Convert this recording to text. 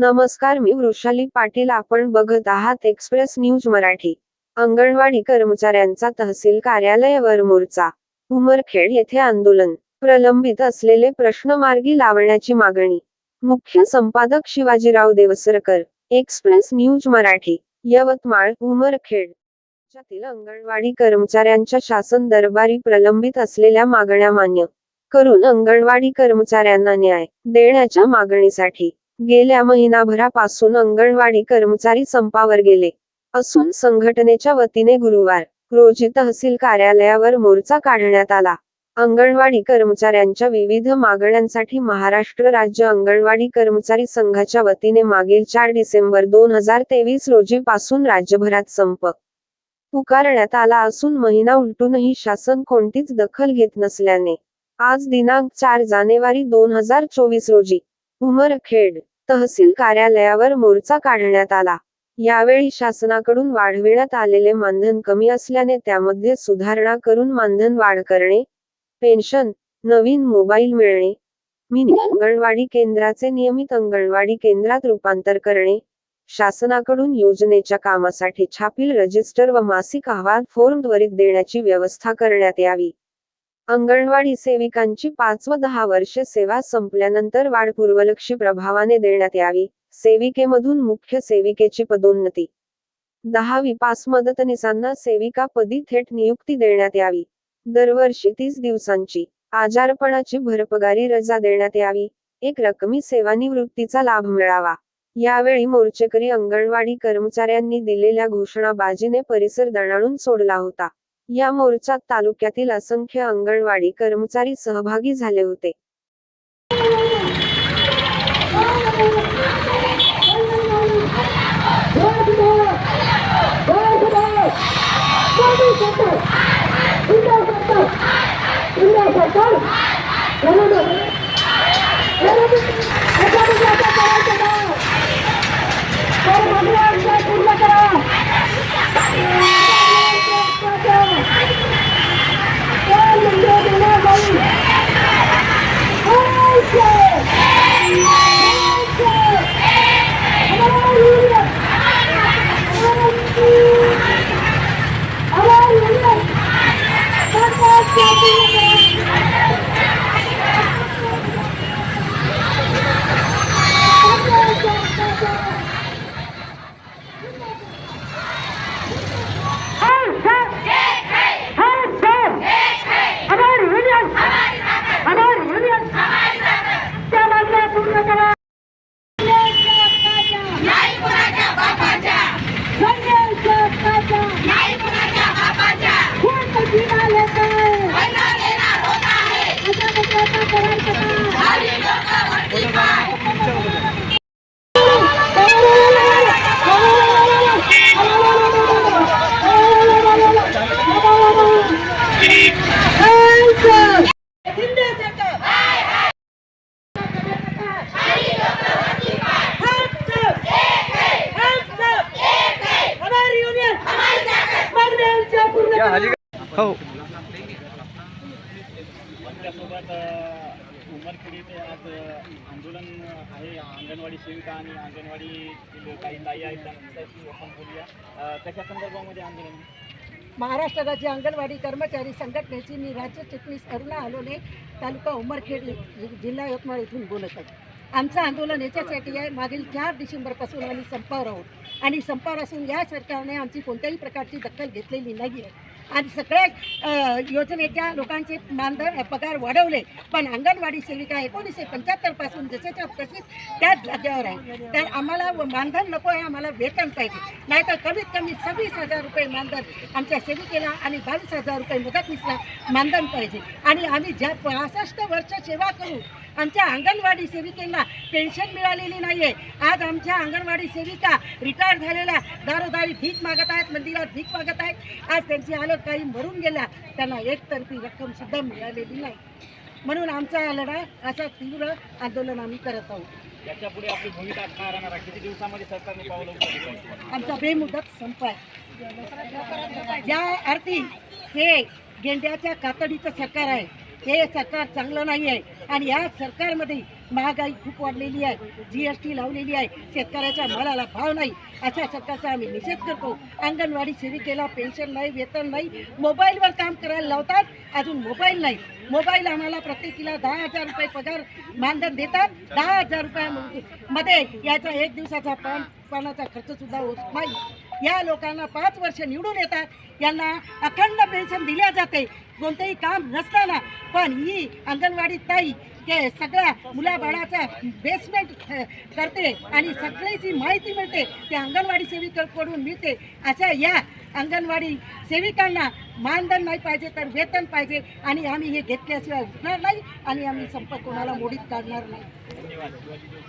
नमस्कार मी वृषाली पाटील आपण बघत आहात एक्सप्रेस न्यूज मराठी. अंगणवाडी कर्मचाऱ्यांचा तहसील कार्यालयावर मोर्चा. उमरखेड येथे आंदोलन. प्रलंबित असलेले प्रश्न मार्गी लावण्याची मागणी. मुख्य संपादक Shivajirao Deosarkar. Express news Marathi. Yavatmal Umarkhed. राज्यातील अंगणवाडी कर्मचाऱ्यांच्या शासन दरबारी प्रलंबित असलेल्या मागण्या मान्य. करून अंगणवाडी कर्मचाऱ्यांना न्याय देण्याच्या मागणीसाठी. गेल्या महिनाभरापासून अंगणवाडी कर्मचारी संपावर गेले. असून संघटनेच्या वतीने गुरुवार रोजी तहसील कार्यालयावर मोर्चा काढण्यात आला. अंगणवाडी कर्मचाऱ्यांच्या विविध मागण्यांसाठी महाराष्ट्र राज्य अंगणवाडी कर्मचारी संघाच्या वतीने मागील चार डिसेंबर दोन हजार तेवीस रोजी पासून राज्यभरात संप पुकारण्यात आला असून महिना उलटूनही शासन कोणतीच दखल घेत नसल्याने आज दिनांक चार जानेवारी दोन हजार चोवीस रोजी उमरखेड तहसील कार्यालयावर मोर्चा काढण्यात आला. यावेळी शासनाकडून वाढविण्यात आलेले मानधन कमी असल्याने त्यामध्ये सुधारणा करून मानधन वाढ करणे पेन्शन नवीन मोबाईल मिळणे मिनी अंगणवाडी केंद्राचे नियमित अंगणवाडी केंद्रात रूपांतर करणे शासनाकडून योजनेच्या कामासाठी छापील रजिस्टर व मासिक अहवाल फॉर्म त्वरित देण्याची व्यवस्था करण्यात यावी. अंगणवाडी सेविकांची पाच व दहा वर्षे सेवा संपल्यानंतर वाढ पूर्वलक्षी प्रभावाने देण्यात यावी सेविकेमधून मुख्य सेविकेची पदोन्नती. दहावी पास मदतनीसांना सेविका पदी थेट नियुक्ती देण्यात यावी. दरवर्षी तीस दिवसांची आजारपणाची भरपगारी रजा देण्यात यावी. एक रकमी सेवानिवृत्तीचा लाभ मिळावा. यावेळी मोर्चेकरी अंगणवाडी कर्मचाऱ्यांनी दिलेल्या घोषणाबाजीने परिसर दणाणून सोडला होता. या मोर्चात तालुक्यातील असंख्य अंगणवाडी कर्मचारी सहभागी झाले होते. नाही हो. त्यासोबत उमरखेड आज आंदोलन आहे. अंगणवाडी सेविका आणि अंगणवाडी काही ताई आहेत त्यांच्याशी आपण बोलूया. कशा संदर्भामध्ये आंदोलन? महाराष्ट्र राज्य अंगणवाडी कर्मचारी संघटनेची मी राज्य चिटणीस अरुणा अलोले तालुका उमरखेड जिल्हा यवतमाळ इथून बोलत आहे. आमचं आंदोलन याच्यासाठी आहे. मागील चार डिसेंबरपासून आम्ही संपावर आहोत. आणि संपावर असून या सरकारने आमची कोणत्याही प्रकारची दखल घेतलेली नाही आहे आणि सगळ्या योजनेच्या लोकांचे मानधन पगार वाढवले. पण अंगणवाडी सेविका एकोणीसशे पंच्याहत्तरपासून जसेच्या तशीच त्याच जागेवर आहे. तर आम्हाला व- मानधन नको आहे आम्हाला वेतन पाहिजे. नाहीतर कमीत कमी सव्वीस हजार रुपये मानधन आमच्या सेविकेला आणि बावीस हजार रुपये मदतनीसला मानधन पाहिजे. आणि आम्ही ज्या पासष्ट वर्ष सेवा करू आमच्या अंगणवाडी सेविकेंना पेन्शन मिळालेली नाही आहे आज आमच्या अंगणवाडी सेविका रिटायर झालेल्या दारोदारी भीक मागत आहेत मंदिरात भीक मागत आहेत. आज त्यांची हालत काही मरून गेल्या. त्यांना एकतर्फी रक्कम सुद्धा मिळालेली नाही. म्हणून आमचा हा लढा असा तीव्र आंदोलन आम्ही करत आहोत. याच्यापुढे आपली भूमिका असणार राहणार आहे. किती दिवसामध्ये सरकारने पावलं उचलली? पाहिजे आमचा बेमुदत संप आहे. ज्या अर्थी हे गेंड्याच्या कातडीचं सरकार आहे. हे सरकार चांगलं नाही आहे आणि या सरकारमध्ये महागाई खूप वाढलेली आहे. जी एस टी लावलेली आहे. शेतकऱ्याच्या मालाला भाव नाही. अशा सरकारचा आम्ही निषेध करतो. अंगणवाडी सेविकेला पेन्शन नाही वेतन नाही. मोबाईलवर काम करायला लावतात. अजून मोबाईल नाही. मोबाईल आम्हाला प्रत्येकीला दहा हजार रुपये पगार मानधन देतात. दहा हजार रुपयामध्ये याचा एक दिवसाचा पान पानाचा खर्च सुद्धा होत नाही. या लोकांना पाच वर्ष निवडून येतात. यांना अखंड पेन्शन दिल्या जाते. कोणतेही काम नसताना पण ही अंगणवाडी ताई ते सगळ्या मुलाबाळाचा बेसमेंट करते आणि सगळीची माहिती मिळते ते अंगणवाडी सेविकांकडून मिळते. अशा या अंगणवाडी सेविकांना मानधन नाही पाहिजे तर वेतन पाहिजे आणि आम्ही हे घेतल्याशिवाय उठणार नाही आणि आम्ही संप कोणाला मोडीत काढणार नाही.